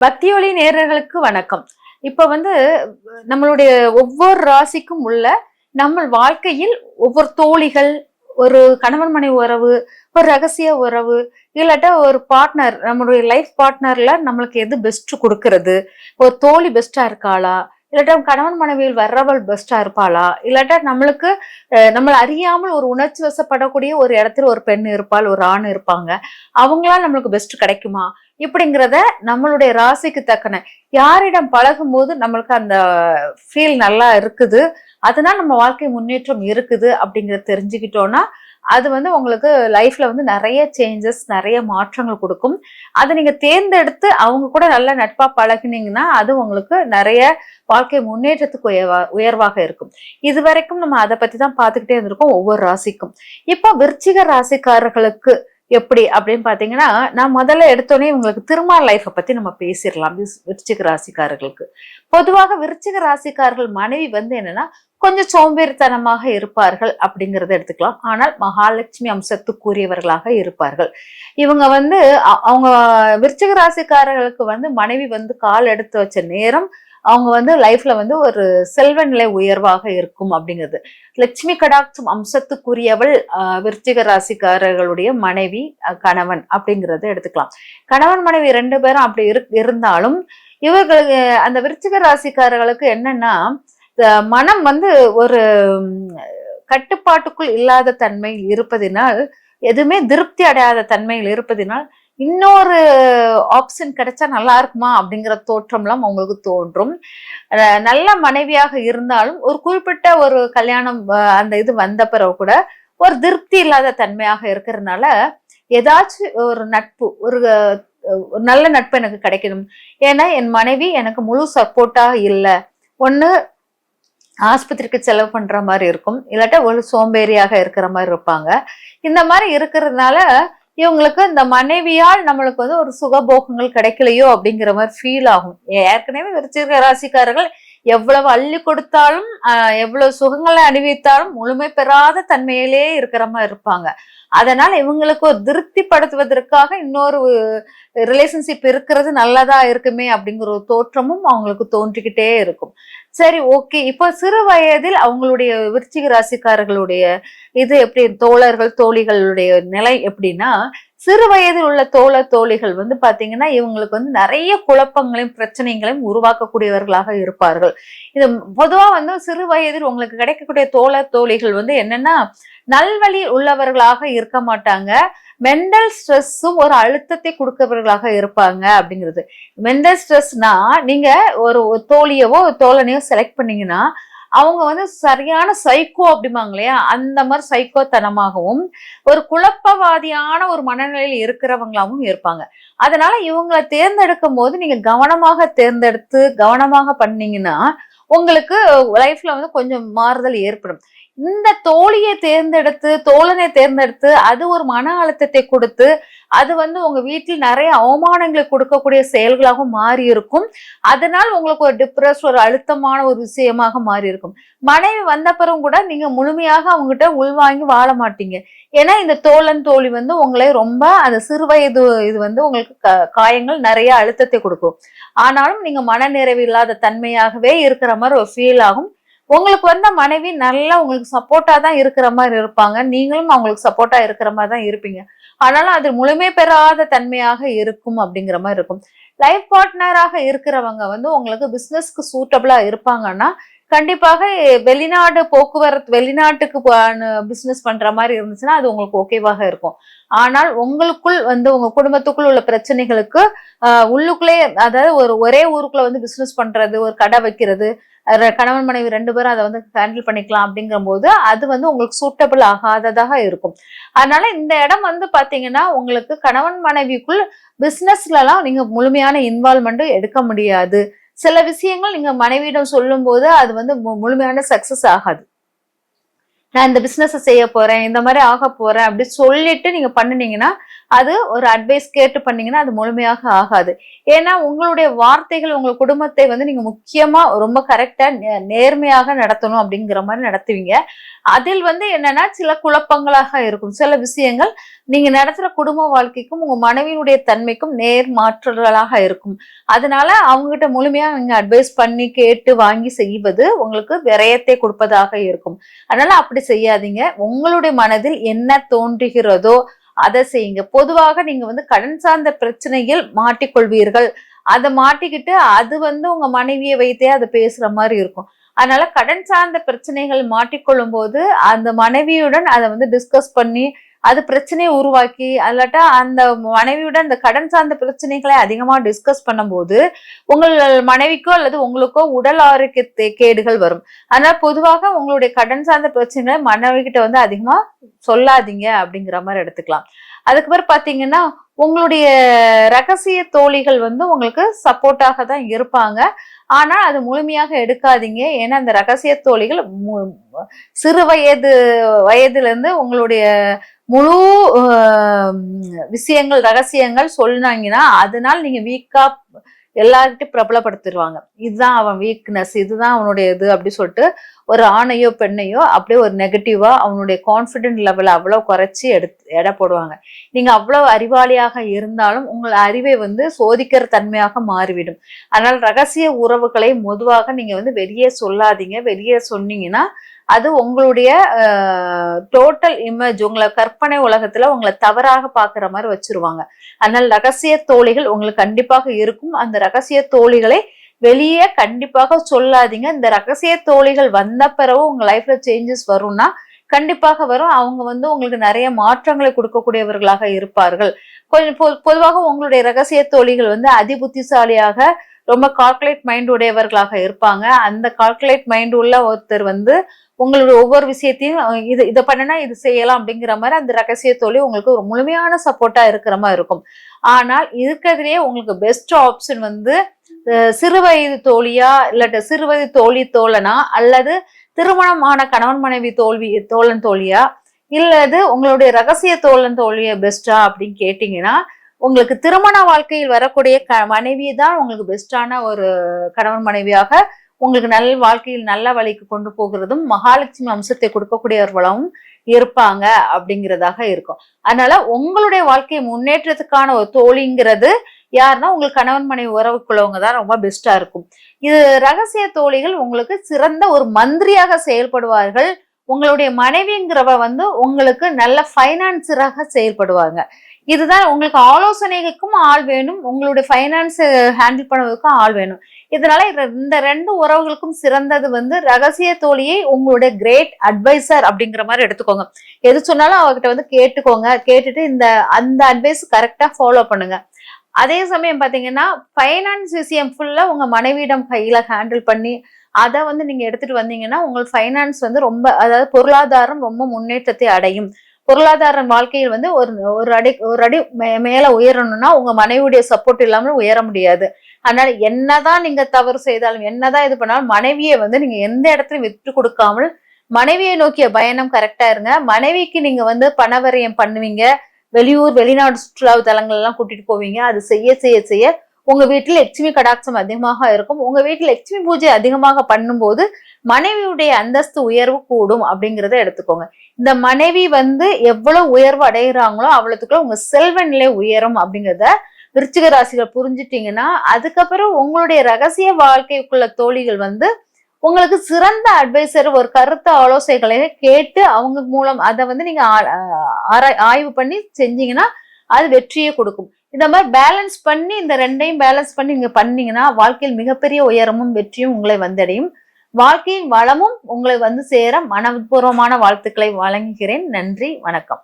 பக்தியொலி நேரர்களுக்கு வணக்கம். இப்ப வந்து நம்மளுடைய ஒவ்வொரு ராசிக்கும் உள்ள நம்ம வாழ்க்கையில் ஒவ்வொரு தோழிகள் ஒரு கணவன் மனை உறவு ஒரு ரகசிய உறவு இல்லாட்டா ஒரு பார்ட்னர் நம்மளுடைய லைஃப் பார்ட்னர்ல நம்மளுக்கு எது பெஸ்ட் கொடுக்கறது? ஒரு தோழி பெஸ்டா இருக்காளா? இல்லாட்டா கணவன் மனைவியில் வர்றவள் பெஸ்டா இருப்பாளா? இல்லாட்டா நம்மளுக்கு நம்மளை அறியாமல் ஒரு உணர்ச்சி வசப்படக்கூடிய ஒரு இடத்துல ஒரு பெண் இருப்பாள் ஒரு ஆண் இருப்பாங்க. அவங்களால நம்மளுக்கு பெஸ்ட் கிடைக்குமா? இப்படிங்கிறத நம்மளுடைய ராசிக்கு தக்கன. யாரிடம் பழகும் போது நம்மளுக்கு அந்த ஃபீல் நல்லா இருக்குது. அதனால நம்ம வாழ்க்கை முன்னேற்றம் இருக்குது அப்படிங்கிறத தெரிஞ்சுக்கிட்டோம்னா அது வந்து உங்களுக்கு லைஃப்ல வந்து நிறைய சேஞ்சஸ் நிறைய மாற்றங்கள் கொடுக்கும். அதை நீங்க தேர்ந்தெடுத்து அவங்க கூட நல்ல நட்பா பழகினீங்கன்னா அது உங்களுக்கு நிறைய வாழ்க்கை முன்னேற்றத்துக்கு உயர்வா உயர்வாக இருக்கும். இது வரைக்கும் நம்ம அதை பத்தி தான் பார்த்துக்கிட்டே இருந்திருக்கோம் ஒவ்வொரு ராசிக்கும். இப்போ விருச்சிக ராசிக்காரர்களுக்கு எப்படி அப்படின்னு பாத்தீங்கன்னா நான் முதல்ல எடுத்தோடனே உங்களுக்கு திருமண லைஃப்பை பத்தி நம்ம பேசிடலாம் விருச்சிக ராசிக்காரர்களுக்கு. பொதுவாக விருச்சிக ராசிக்காரர்கள் மனைவி வந்து என்னன்னா கொஞ்சம் சோம்பேறித்தனமாக இருப்பார்கள் அப்படிங்கிறத எடுத்துக்கலாம். ஆனால் மகாலட்சுமி அம்சத்துக்குரியவர்களாக இருப்பார்கள். இவங்க வந்து அ- அவங்க விருச்சிக ராசிக்காரர்களுக்கு வந்து மனைவி வந்து கால் எடுத்து வச்ச நேரம் அவங்க வந்து லைஃப்ல வந்து ஒரு செல்வ நிலை உயர்வாக இருக்கும் அப்படிங்கிறது. லட்சுமி கடாட்சம் அம்சத்துக்குரியவள் விருச்சிக ராசிக்காரர்களுடைய மனைவி அஹ், கணவன் அப்படிங்கிறத எடுத்துக்கலாம். கணவன் மனைவி ரெண்டு பேரும் அப்படி இருந்தாலும் இவர்களுக்கு அந்த விருச்சிக ராசிக்காரர்களுக்கு என்னன்னா மனம் வந்து ஒரு கட்டுப்பாட்டுக்குள் இல்லாத தன்மையில் இருப்பதினால் எதுவுமே திருப்தி அடையாத தன்மையில் இருப்பதினால் இன்னொரு ஆப்ஷன் கிடைச்சா நல்லா இருக்குமா அப்படிங்கிற தோற்றம்லாம் அவங்களுக்கு தோன்றும். நல்ல மனைவியாக இருந்தாலும் ஒரு குறிப்பிட்ட ஒரு கல்யாணம் அந்த இது வந்த பிறகு கூட ஒரு திருப்தி இல்லாத தன்மையாக இருக்கிறதுனால ஏதாச்சும் ஒரு நட்பு ஒரு நல்ல நட்பு எனக்கு கிடைக்கணும். ஏன்னா என் மனைவி எனக்கு முழு சப்போர்ட்டாக இல்லை. ஒன்று ஆஸ்பத்திரிக்கு செலவு பண்ற மாதிரி இருக்கும். இல்லாட்டா ஒரு சோம்பேறியாக இருக்கிற மாதிரி இருப்பாங்க. இந்த மாதிரி இருக்கிறதுனால இவங்களுக்கு இந்த மனைவியால் நம்மளுக்கு வந்து ஒரு சுகபோகங்கள் கிடைக்கலையோ அப்படிங்கிற மாதிரி ஃபீல் ஆகும். ஏற்கனவே விருச்சிக ராசிக்காரர்கள் எவ்வளவு அள்ளி கொடுத்தாலும் ஆஹ், எவ்வளவு சுகங்களை அணிவித்தாலும் முழுமை பெறாத தன்மையிலே இருக்கிற மாதிரி இருப்பாங்க. அதனால இவங்களுக்கு ஒரு திருப்திப்படுத்துவதற்காக இன்னொரு ரிலேஷன்ஷிப் இருக்கிறது நல்லதா இருக்குமே அப்படிங்கிற ஒரு தோற்றமும் அவங்களுக்கு தோன்றிக்கிட்டே இருக்கும். சரி ஓகே இப்போ சிறு வயதில் அவங்களுடைய விருச்சிக ராசிக்காரர்களுடைய இது எப்படி தோழர்கள் தோழிகளுடைய நிலை எப்படின்னா சிறு வயதில் உள்ள தோழ தோழிகள் வந்து பாத்தீங்கன்னா இவங்களுக்கு வந்து நிறைய குழப்பங்களையும் பிரச்சனைகளையும் உருவாக்கக்கூடியவர்களாக இருப்பார்கள். இது பொதுவா வந்து சிறு வயதில் உங்களுக்கு கிடைக்கக்கூடிய தோழ தோழிகள் வந்து என்னன்னா நல்வழி உள்ளவர்களாக இருக்க மாட்டாங்க. மென்டல் ஸ்ட்ரெஸ்ஸும் ஒரு அழுத்தத்தை கொடுக்கவர்களாக இருப்பாங்க அப்படிங்கிறது. மென்டல் ஸ்ட்ரெஸ்னா நீங்க ஒரு தோழியவோ தோழனையோ செலக்ட் பண்ணீங்கன்னா அவங்க வந்து சரியான சைக்கோ அப்படிம்பாங்க இல்லையா? அந்த மாதிரி சைக்கோத்தனமாகவும் ஒரு குழப்பவாதியான ஒரு மனநிலையில் இருக்கிறவங்களாவும் இருப்பாங்க. அதனால இவங்களை தேர்ந்தெடுக்கும் போது நீங்க கவனமாக தேர்ந்தெடுத்து கவனமாக பண்ணீங்கன்னா உங்களுக்கு லைஃப்ல வந்து கொஞ்சம் மாறுதல் ஏற்படும். இந்த தோழியை தேர்ந்தெடுத்து தோழனை தேர்ந்தெடுத்து அது ஒரு மன அழுத்தத்தை கொடுத்து அது வந்து உங்க வீட்டில் நிறைய அவமானங்களை கொடுக்கக்கூடிய செயல்களாகவும் மாறி இருக்கும் அதனால் உங்களுக்கு ஒரு டிப்ரெஸ் ஒரு அழுத்தமான ஒரு விஷயமாக மாறி இருக்கும் மனைவி வந்தப்பறம் கூட நீங்க முழுமையாக அவங்ககிட்ட உள்வாங்கி வாழ மாட்டீங்க. ஏன்னா இந்த தோழன் தோழி வந்து உங்களை ரொம்ப அந்த சிறு வயது இது வந்து உங்களுக்கு க- காயங்கள் நிறைய அழுத்தத்தை கொடுக்கும். ஆனாலும் நீங்க மனநிறைவு இல்லாத தன்மையாகவே இருக்கிற மாதிரி ஒரு ஃபீல் ஆகும். உங்களுக்கு வந்த மனைவி நல்லா உங்களுக்கு சப்போர்ட்டா தான் இருக்கிற மாதிரி இருப்பாங்க. நீங்களும் அவங்களுக்கு சப்போர்ட்டா இருக்கிற மாதிரி தான் இருப்பீங்க. ஆனாலும் அது முழுமை பெறாத தன்மையாக இருக்கும் அப்படிங்கிற மாதிரி இருக்கும். லைஃப் பார்ட்னராக இருக்கிறவங்க வந்து உங்களுக்கு பிசினஸ்க்கு சூட்டபிளா இருப்பாங்கன்னா கண்டிப்பாக வெளிநாடு போக்குவரத்து வெளிநாட்டுக்கு பிசினஸ் பண்ற மாதிரி இருந்துச்சுன்னா அது உங்களுக்கு ஓகேவாக இருக்கும். ஆனால் உங்களுக்குள் வந்து உங்க குடும்பத்துக்குள் உள்ள பிரச்சனைகளுக்கு உள்ளுக்குள்ளே அதாவது ஒரு ஒரே ஊருக்குள்ள வந்து பிசினஸ் பண்றது ஒரு கடை வைக்கிறது கணவன் மனைவி ரெண்டு பேரும் அதை வந்து ஹேண்டில் பண்ணிக்கலாம் அப்படிங்கிற போது அது வந்து உங்களுக்கு சூட்டபிள் ஆகாததாக இருக்கும். அதனால இந்த இடம் வந்து பாத்தீங்கன்னா உங்களுக்கு கணவன் மனைவிக்குள் பிசினஸ்லலாம் நீங்க முழுமையான இன்வால்மெண்ட் எடுக்க முடியாது. சில விஷயங்கள் நீங்க மனைவியிடம் சொல்லும் போது அது வந்து மு- முழுமையான சக்சஸ் ஆகாது. நான் இந்த பிசினஸ் செய்ய போறேன் இந்த மாதிரி ஆக போறேன் அப்படி சொல்லிட்டு நீங்க பண்ணுனீங்கன்னா அது ஒரு அட்வைஸ் கேட்டு பண்ணீங்கன்னா அது முழுமையாக ஆகாது. ஏன்னா உங்களுடைய வார்த்தைகள் உங்கள் குடும்பத்தை வந்து நீங்க முக்கியமா ரொம்ப கரெக்டா நேர்மையாக நடத்தணும் அப்படிங்கிற மாதிரி நடத்துவீங்க. அதில் வந்து என்னன்னா சில குழப்பங்களாக இருக்கும். சில விஷயங்கள் நீங்க நடத்துற குடும்ப வாழ்க்கைக்கும் உங்க மனைவியினுடைய தன்மைக்கும் நேர் மாற்றல்களாக இருக்கும். அதனால அவங்ககிட்ட முழுமையாக நீங்கள் நீங்க அட்வைஸ் பண்ணி கேட்டு வாங்கி செய்வது உங்களுக்கு விரயத்தை கொடுப்பதாக இருக்கும். அதனால அப்படி செய்யாதீங்க. உங்களுடைய மனதில் என்ன தோன்றுகிறதோ அதை செய்யுங்க. பொதுவாக நீங்க வந்து கடன் சார்ந்த பிரச்சனையில் மாட்டிக்கொள்வீர்கள். அதை மாட்டிக்கிட்டு அது வந்து உங்க மனைவியை வைத்தே அதை பேசுற மாதிரி இருக்கும். அதனால கடன் சார்ந்த பிரச்சனைகள் மாட்டிக்கொள்ளும் போது அந்த மனைவியுடன் அதை வந்து டிஸ்கஸ் பண்ணி அது பிரச்சனையை உருவாக்கி அல்லாட்டா அந்த மனைவியுடன் அந்த கடன் சார்ந்த பிரச்சனைகளை அதிகமா டிஸ்கஸ் பண்ணும்போது உங்கள் மனைவிக்கோ அல்லது உங்களுக்கோ உடல் ஆரோக்கிய கேடுகள் வரும். அதனால பொதுவாக உங்களுடைய கடன் சார்ந்த பிரச்சனைகளை மனைவி கிட்ட வந்து அதிகமா சொல்லாதீங்க அப்படிங்கிற மாதிரி எடுத்துக்கலாம். அதுக்கு பிறகு பாத்தீங்கன்னா உங்களுடைய ரகசிய தோழிகள் வந்து உங்களுக்கு சப்போர்ட்டாக தான் இருப்பாங்க. ஆனால் அது முழுமையாக எடுக்காதீங்க. ஏன்னா அந்த ரகசிய தோழிகள் சிறு வயது வயதுல இருந்து உங்களுடைய முழு விஷயங்கள் ரகசியங்கள் சொன்னாங்கன்னா அதனால் நீங்க வீக்கா எல்லார்கிட்டையும் பிரபலப்படுத்திடுவாங்க இதுதான் அவன் வீக்னஸ் இதுதான் அவனுடைய இது அப்படி சொல்லிட்டு ஒரு ஆணையோ பெண்ணையோ அப்படியே ஒரு நெகட்டிவா அவனுடைய கான்ஃபிடென்ட் லெவலை அவ்வளோ குறைச்சி எடுத்து எடை போடுவாங்க. நீங்க அவ்வளவு அறிவாளியாக இருந்தாலும் உங்கள் அறிவை வந்து சோதிக்கிற தன்மையாக மாறிவிடும். அதனால் ரகசிய உறவுகளை பொதுவாக நீங்க வந்து வெளியே சொல்லாதீங்க. வெளியே சொன்னீங்கன்னா அது உங்களுடைய டோட்டல் இமேஜ் உங்களை கற்பனை உலகத்துல உங்களை தவறாக பாக்குற மாதிரி வச்சிருவாங்க. அதனால் ரகசிய தோழிகள் உங்களுக்கு கண்டிப்பாக இருக்கும். அந்த ரகசிய தோழிகளை வெளியே கண்டிப்பாக சொல்லாதீங்க. இந்த ரகசிய தோழிகள் வந்த பிறகு உங்க லைஃப்ல சேஞ்சஸ் வரும்னா கண்டிப்பாக வரும். அவங்க வந்து உங்களுக்கு நிறைய மாற்றங்களை கொடுக்கக்கூடியவர்களாக இருப்பார்கள். கொஞ்சம் பொதுவாக உங்களுடைய ரகசிய தோழிகள் வந்து அதி புத்திசாலியாக ரொம்ப கால்குலேட் மைண்ட் உடையவர்களாக இருப்பாங்க. அந்த கால்குலேட் மைண்ட் உள்ள ஒருத்தர் வந்து உங்களுடைய ஒவ்வொரு விஷயத்தையும் இது இதை பண்ணினா இது செய்யலாம் அப்படிங்கிற மாதிரி அந்த ரகசிய தோழி உங்களுக்கு ஒரு முழுமையான சப்போர்ட்டா இருக்கிற மாதிரி இருக்கும். ஆனால் இருக்கிறதுலேயே உங்களுக்கு பெஸ்ட் ஆப்ஷன் வந்து சிறுவயது தோழியா இல்லாட்ட சிறுவயது தோழி தோழனா அல்லது திருமணமான கணவன் மனைவி தோல்வி தோழன் தோழியா இல்லது உங்களுடைய ரகசிய தோழன் தோழியா பெஸ்டா அப்படின்னு கேட்டீங்கன்னா உங்களுக்கு திருமண வாழ்க்கையில் வரக்கூடிய க மனைவி தான் உங்களுக்கு பெஸ்டான ஒரு கணவன் மனைவியாக உங்களுக்கு நல்ல வாழ்க்கையில் நல்ல வழிக்கு கொண்டு போகிறதும் மகாலட்சுமி அம்சத்தை கொடுக்கக்கூடியவர்களும் இருப்பாங்க அப்படிங்கிறதாக இருக்கும். அதனால உங்களுடைய வாழ்க்கை முன்னேற்றத்துக்கான ஒரு தோழிங்கிறது யாருன்னா உங்களுக்கு கணவன் மனைவி உறவுக்குள்ளவங்க தான் ரொம்ப பெஸ்டா இருக்கும். இது ரகசிய தோழிகள் உங்களுக்கு சிறந்த ஒரு மந்திரியாக செயல்படுவார்கள். உங்களுடைய மனைவிங்கிறவ வந்து உங்களுக்கு நல்ல ஃபைனான்சராக செயல்படுவாங்க. இதுதான் உங்களுக்கு ஆலோசனைக்கும் ஆள் வேணும். உங்களுடைய ஃபைனான்ஸ் ஹேண்டில் பண்ணுவதற்கும் ஆள் வேணும். இதனால இந்த ரெண்டு உறவுகளுக்கும் சிறந்தது வந்து ரகசிய தோழியை உங்களுடைய கிரேட் அட்வைசர் அப்படிங்கிற மாதிரி எடுத்துக்கோங்க. எது சொன்னாலும் அவகிட்ட வந்து கேட்டுக்கோங்க. கேட்டுட்டு இந்த அந்த அட்வைஸ் கரெக்டா ஃபாலோ பண்ணுங்க. அதே சமயம் பாத்தீங்கன்னா ஃபைனான்ஸ் விஷயம் ஃபுல்லா உங்க மனைவியிடம் கையில ஹேண்டில் பண்ணி அதை வந்து நீங்க எடுத்துட்டு வந்தீங்கன்னா உங்கள் ஃபைனான்ஸ் வந்து ரொம்ப அதாவது பொருளாதாரம் ரொம்ப முன்னேற்றத்தை அடையும். பொருளாதார வாழ்க்கையில் வந்து ஒரு ஒரு அடி ஒரு அடி மேல உயரணும்னா உங்க மனைவியுடைய சப்போர்ட் இல்லாமல் உயர முடியாது. அதனால என்னதான் நீங்க தவறு செய்தாலும் என்னதான் இது பண்ணாலும் மனைவியை வந்து நீங்க எந்த இடத்துலையும் விட்டு கொடுக்காமல் மனைவியை நோக்கிய பயணம் கரெக்டா இருங்க. மனைவிக்கு நீங்க வந்து பணவரையம் பண்ணுவீங்க. வெளியூர் வெளிநாடு சுற்றுலா தலங்கள் எல்லாம் கூட்டிட்டு போவீங்க. அது செய்ய செய்ய செய்ய உங்க வீட்டில் லட்சுமி கடாட்சம் அதிகமாக இருக்கும். உங்க வீட்டில் லட்சுமி பூஜை அதிகமாக பண்ணும்போது மனைவியுடைய அந்தஸ்து உயர்வு கூடும் அப்படிங்கிறத எடுத்துக்கோங்க. இந்த மனைவி வந்து எவ்வளவு உயர்வு அடைகிறாங்களோ அவ்வளவுக்குள்ள உங்க செல்வ நிலை உயரும் அப்படிங்கிறத விருச்சிக ராசிகள் புரிஞ்சுட்டீங்கன்னா அதுக்கப்புறம் உங்களுடைய ரகசிய வாழ்க்கைக்குள்ள தோழிகள் வந்து உங்களுக்கு சிறந்த அட்வைசர் ஒரு கருத்த ஆலோசனைகளை கேட்டு அவங்க மூலம் அதை வந்து நீங்க ஆய்வு பண்ணி செஞ்சீங்கன்னா அது வெற்றியை கொடுக்கும். இந்த மாதிரி பேலன்ஸ் பண்ணி இந்த ரெண்டையும் பேலன்ஸ் பண்ணி நீங்க பண்ணீங்கன்னா வாழ்க்கையில் மிகப்பெரிய உயரமும் வெற்றியும் உங்களை வந்தடையும். வாழ்க்கையின் வளமும் உங்களை வந்து சேர மனப்பூர்வமான வாழ்த்துக்களை வழங்குகிறேன். நன்றி வணக்கம்.